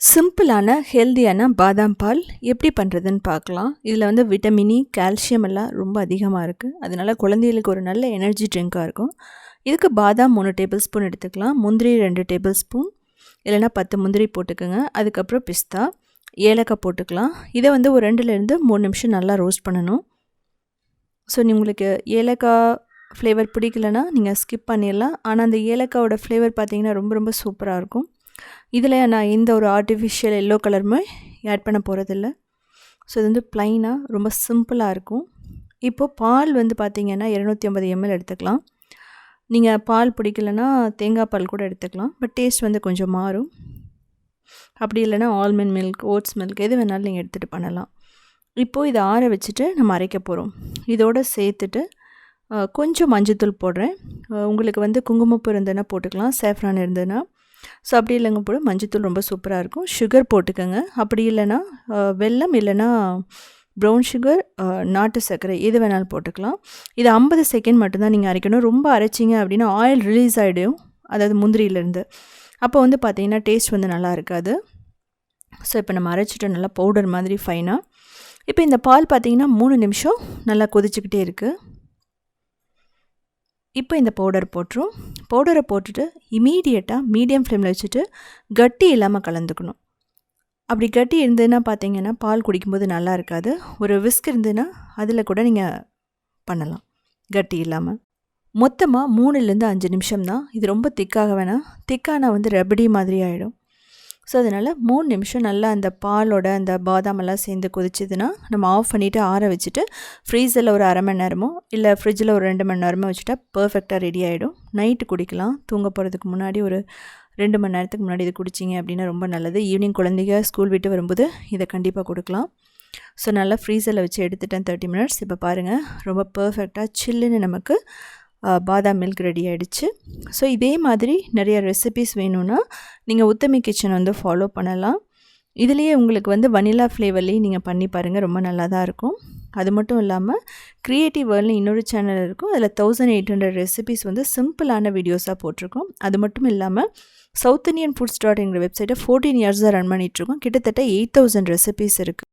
சிம்பிளான ஹெல்த்தியான பாதாம் பால் எப்படி பண்ணுறதுன்னு பார்க்கலாம். இதில் வந்து விட்டமினி கால்சியம் e, எல்லாம் ரொம்ப அதிகமாக இருக்குது அதனால் குழந்தைகளுக்கு ஒரு நல்ல எனர்ஜி ட்ரிங்காக இருக்கும். இதுக்கு பாதாம் மூணு டேபிள் ஸ்பூன் எடுத்துக்கலாம். முந்திரி ரெண்டு டேபிள் ஸ்பூன் இல்லைனா பத்து முந்திரி போட்டுக்கோங்க. அதுக்கப்புறம் பிஸ்தா. ஏலக்காய் போட்டுக்கலாம். இதை வந்து ஒரு ரெண்டுலேருந்து மூணு நிமிஷம் நல்லா ரோஸ்ட் பண்ணணும். ஸோ உங்களுக்கு ஏலக்காய் ஃப்ளேவர் பிடிக்கலனா நீங்கள் ஸ்கிப் பண்ணிடலாம். ஆனால் அந்த ஏலக்காவோட ஃப்ளேவர் பார்த்திங்கன்னா ரொம்ப ரொம்ப சூப்பராக இருக்கும். இதில் நான் எந்த ஒரு ஆர்டிஃபிஷியல் எல்லோ கலருமே ஆட் பண்ண போகிறதில்ல ஸோ இது வந்து ப்ளைனாக ரொம்ப சிம்பிளாக இருக்கும். இப்போது பால் வந்து பார்த்திங்கன்னா இரநூத்தி ஐம்பது எம்எல் எடுத்துக்கலாம். நீங்கள் பால் பிடிக்கலன்னா தேங்காய் பால் கூட எடுத்துக்கலாம். பட் டேஸ்ட் வந்து கொஞ்சம் மாறும். அப்படி இல்லைனா ஆல்மண்ட் மில்க் ஓட்ஸ் மில்க் எது வேணாலும் நீங்கள் எடுத்துகிட்டு பண்ணலாம். இப்போது இதை ஆற வச்சுட்டு நம்ம அரைக்க போகிறோம் இதோடு சேர்த்துட்டு கொஞ்சம் மஞ்சத்தூள் போடுறேன். உங்களுக்கு வந்து குங்குமப்பூ இருந்ததுன்னா போட்டுக்கலாம். சேஃப்ரான் இருந்ததுன்னா ஸோ அப்படி இல்லைங்க போது மஞ்சத்தூள் ரொம்ப சூப்பராக இருக்கும். சுகர் போட்டுக்கோங்க. அப்படி இல்லைன்னா வெல்லம் இல்லைன்னா ப்ரௌன் சுகர் நாட்டு சர்க்கரை எது வேணாலும் போட்டுக்கலாம். இது ஐம்பது செகண்ட் மட்டும்தான் நீங்கள் அரைக்கணும். ரொம்ப அரைச்சிங்க அப்படின்னா ஆயில் ரிலீஸ் ஆகிடும் அதாவது முந்திரியிலேருந்து. அப்போ வந்து பார்த்திங்கன்னா டேஸ்ட் வந்து நல்லா இருக்காது. ஸோ இப்போ நம்ம அரைச்சிட்டோம். நல்லா பவுடர் மாதிரி ஃபைனாக இப்போ இந்த பால் பார்த்திங்கன்னா மூணு நிமிஷம் நல்லா கொதிச்சுக்கிட்டே இருக்குது இப்போ இந்த பவுடர் போட்டுரும். பவுடரை போட்டுட்டு இமீடியட்டாக மீடியம் ஃப்ளேமில் வச்சுட்டு கட்டி இல்லாமல் கலந்துக்கணும். அப்படி கட்டி இருந்ததுன்னா பார்த்தீங்கன்னா பால் குடிக்கும்போது நல்லா இருக்காது. ஒரு விஸ்க் இருந்ததுன்னா அதில் கூட நீங்கள் பண்ணலாம். கட்டி இல்லாமல் மொத்தமாக மூணுலேருந்து அஞ்சு நிமிஷம் தான் இது ரொம்ப திக்காக வேணாம். திக்கானா வந்து ரெபடி மாதிரி ஆகிடும் ஸோ அதனால் மூணு நிமிஷம் நல்லா அந்த பாலோட அந்த பாதாம் எல்லாம் சேர்ந்து கொதிச்சதுன்னா நம்ம ஆஃப் பண்ணிவிட்டு ஆற வச்சுட்டு ஃப்ரீஸரில் ஒரு அரை மணி நேரமோ இல்லை ஃப்ரிட்ஜில் ஒரு ரெண்டு மணி நேரமோ வச்சுட்டா பர்ஃபெக்டாக ரெடி ஆகிடும் நைட்டு குடிக்கலாம். தூங்க போகிறதுக்கு முன்னாடி ஒரு ரெண்டு மணி நேரத்துக்கு முன்னாடி இது குடிச்சிங்க அப்படின்னா ரொம்ப நல்லது. ஈவினிங் குழந்தைங்க ஸ்கூல் விட்டு வரும்போது இதை கண்டிப்பாக கொடுக்கலாம். ஸோ நல்லா ஃப்ரீசரில் வச்சு எடுத்துட்டேன் தேர்ட்டி மினிட்ஸ் இப்போ பாருங்கள் ரொம்ப பர்ஃபெக்டாக சில்லுன்னு நமக்கு பாதாம் மில்க் ரெடி ஆகிடுச்சு ஸோ இதே மாதிரி நிறைய ரெசிபிஸ் வேணும்னா நீங்கள் உத்தமி கிச்சன் வந்து ஃபாலோ பண்ணலாம். இதுலேயே உங்களுக்கு வந்து வனிலா ஃப்ளேவர்லேயும் நீங்கள் பண்ணி பாருங்கள் ரொம்ப நல்லா தான் இருக்கும். அது மட்டும் இல்லாமல் க்ரியேட்டிவ் வேர்ல்னு இன்னொரு சேனல் இருக்கும். அதில் தௌசண்ட் எயிட் ஹண்ட்ரட் ரெசிபிஸ் வந்து சிம்பிளான வீடியோஸாக போட்டிருக்கோம். அது மட்டும் இல்லாமல் சவுத் இந்தியன் ஃபுட்ஸ் டாட் எங்கிற வெப்சைட்டை ஃபோர்டீன் இயர்ஸாக ரன் பண்ணிகிட்ருக்கோம் கிட்டத்தட்ட எயிட் தௌசண்ட் ரெசிபிஸ் இருக்குது